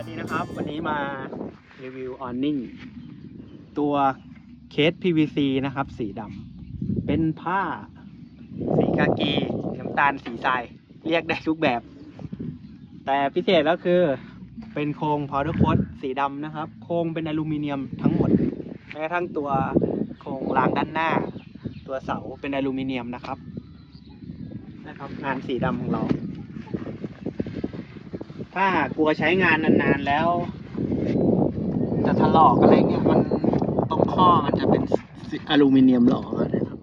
ัสดีนะครับ วันนี้มารีวิวออนนิ่งตัวเคส PVC นะครับ สีดำเป็นผ้า สีกากีน้ำตาลสีทราย เรียกได้ทุกแบบ แต่พิเศษก็คือเป็นโครงพาวเดอร์โคตสีดำนะครับ โครงเป็นอลูมิเนียมทั้งหมดแม้กระทั่งตัวโครงรางด้านหน้า ตัวเสาเป็นอลูมิเนียมนะครับนะครับ งานสีดำของเรา ถ้ากลัวใช้งานนานๆแล้ว จะถลอกอะไรเงี้ยมันตรงข้อมันจะเป็นอลูมิเนียมหล่อมานะครับ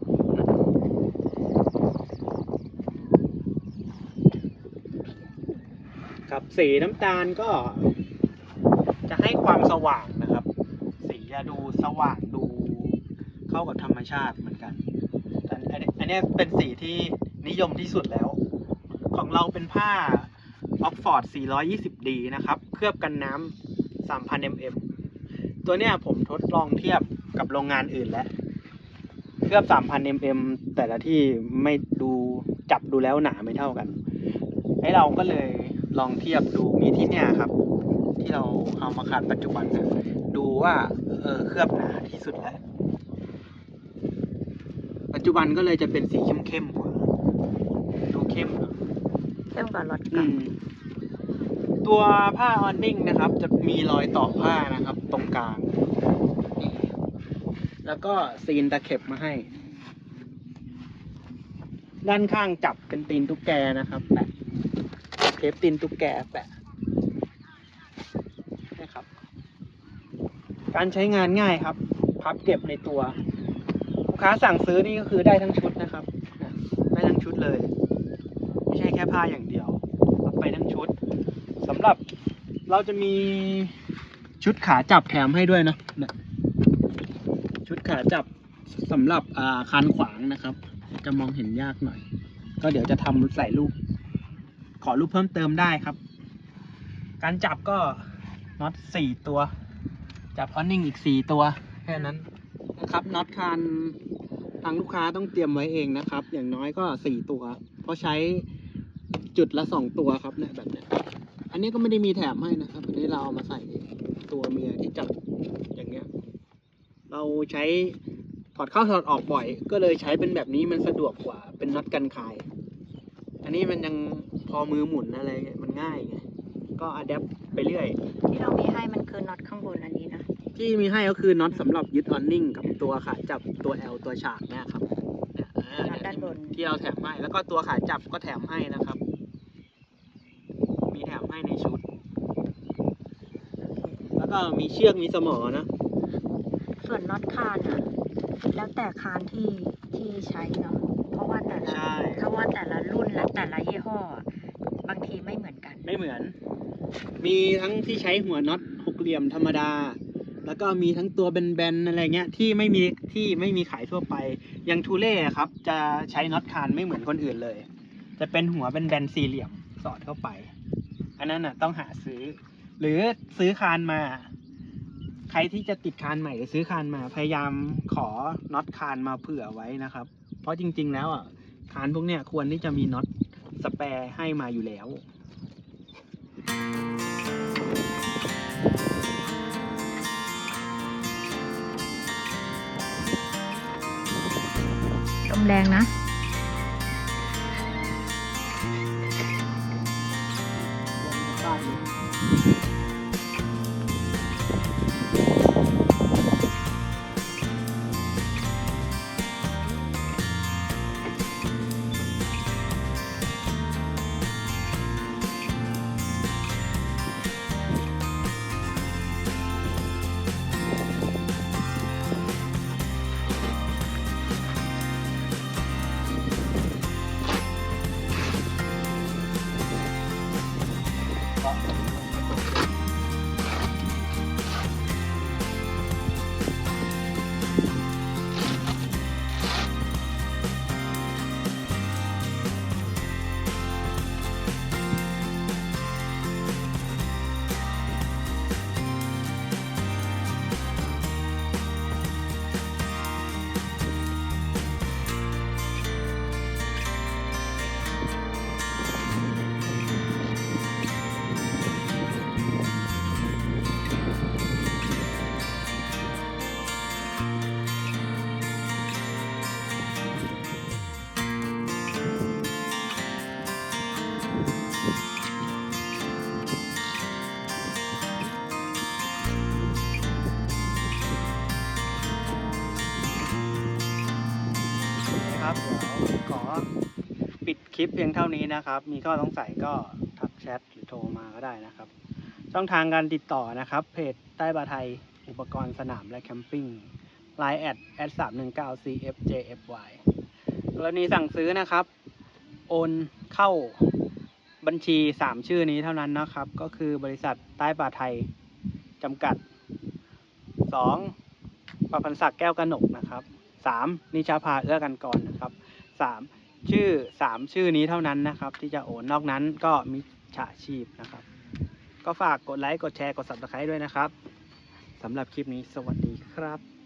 กับสีน้ำตาลก็ จะให้ความสว่างนะครับ สีจะดูสว่างดูเข้ากับธรรมชาติเหมือนกันแต่อันนี้เป็นสีที่นิยมที่สุดแล้ว ของเราเป็นผ้า ออกฟอร์ด 420D นะครับ เคลือบกันน้ำ3,000 mm ตัวเนี้ยผมทดลองเทียบกับโรงงานอื่นแล้ว เคลือบ 3,000 mm แต่ละที่ไม่ดูจับดูแล้วหนาไม่เท่ากันให้เราก็เลยลองเทียบดูมีที่เนี่ยครับ ที่เราเอามาขัดปัจจุบันเนี่ยดูว่าเออเคลือบหนาที่สุดแล้ว ปัจจุบันก็เลยจะเป็นสีเข้มๆกว่าดูเข้มเนอะเข้มกว่าล็อตอืเก่าม ตัวผ้าออนนิ่งนะครับ จะมีรอยต่อผ้านะครับ ตรงกลาง แล้วก็ซีนตะเข็บมาให้ ด้านข้างจับเป็นตีนตุ๊กแกนะครับ แปะเทปตีนตุ๊กแกแปะนะครับ การใช้งานง่ายครับ พับเก็บในตัวลูกค้าสั่งซื้อนี่ก็คือได้ทั้งชุดนะครับได้ทั้งชุดเลย ไม่ใช่แค่ผ้าอย่างเดียวรับไปทั้งชุดสำหรับเราจะมีชุดขาจับแถมให้ด้วยนะเนี่ยชุดขาจับสำหรับอ่าคานขวางนะครับ จะมองเห็นยากหน่อย ก็เดี๋ยวจะทำใส่รูปขอรูปเพิ่มเติมได้ครับ การจับก็น็อตสี่ตัว จับออนนิ่งอีกสี่ตัว แค่นั้นนะครับน็อตคานทางลูกค้าต้องเตรียมไว้เองนะครับ อย่างน้อยก็สี่ตัว เพราะใช้จุดละสองตัวครับเนี่ยแบบเนี้ย นนี้ก็ไม่ได้มีแถมให้นะครับ อันนี้เราเอามาใส่ตัวเมียที่จับอย่างเงี้ย เราใช้ถอดเข้าถอดออกบ่อย ก็เลยใช้เป็นแบบนี้มันสะดวกกว่า เป็นน็อตกันคาย อันนี้มันยังพอมือหมุนอะไรเงี้ยมันง่ายไง ก็อัดแอปไปเรื่อย ที่เรามีให้มันคือน็อตข้างบนอันนี้นะ ที่มีให้ก็คือน็อตสำหรับยึดออนนิ่งกับตัวขาจับตัว L ตัวฉากเนะครับเนี่ยเออน็อตด้านบนที่เราแถมให้ แล้วก็ตัวขาจับก็แถมให้นะครับ มีแถมให้ในชุด แล้วก็มีเชือกมีสมอนะ ส่วนน็อตคานอะ แล้วแต่คานที่ที่ใช้เนาะเพราะว่าแต่ละใช่ เพราะว่าแต่ละรุ่นและแต่ละยี่ห้อ บางทีไม่เหมือนกัน ไม่เหมือน มีทั้งที่ใช้หัวน็อตหกเหลี่ยมธรรมดา แล้วก็มีทั้งตัวแบนๆอะไรเงี้ยที่ไม่มีที่ไม่มีขายทั่วไป อย่างทูเล่ครับ จะใช้น็อตคานไม่เหมือนคนอื่นเลย จะเป็นหัวเป็นแบนสี่เหลี่ยมสอดเข้าไป อันนั้นน่ะต้องหาซื้อ หรือซื้อคานมา ใครที่จะติดคานใหม่หรือซื้อคานมา พยายามขอน็อตคานมาเผื่อไว้นะครับ เพราะจริง ๆ แล้วอะคานพวกเนี้ยควรที่จะมีน็อตสแปร์ให้มาอยู่แล้วลมแรงนะ 啊 นะครับเดี๋ยวขอปิดคลิปเพียงเท่านี้นะครับ มีข้อสงสัยก็ทักแชทหรือโทรมาก็ได้นะครับ ช่องทางการติดต่อนะครับ เพจใต้บาไทย อุปกรณ์สนามและแคมปิ้ง Line แอดแอดสามหนึ่งเก้า cfjfy กรณีสั่งซื้อนะครับ โอนเข้าบัญชีสามชื่อนี้เท่านั้นนะครับ ก็คือบริษัทใต้บาไทยจำกัดสองประพันศักดิ์แก้วกระหนกนะครับ สามนิชาภาเอื้อกันก่อนนะครับสามชื่อสามชื่อนี้เท่านั้นนะครับ ที่จะโอนนอกนั้นก็มิจฉาชีพนะครับ ก็ฝากกดไลค์ กดแชร์ กด subscribe ด้วยนะครับสำหรับคลิปนี้สวัสดีครับ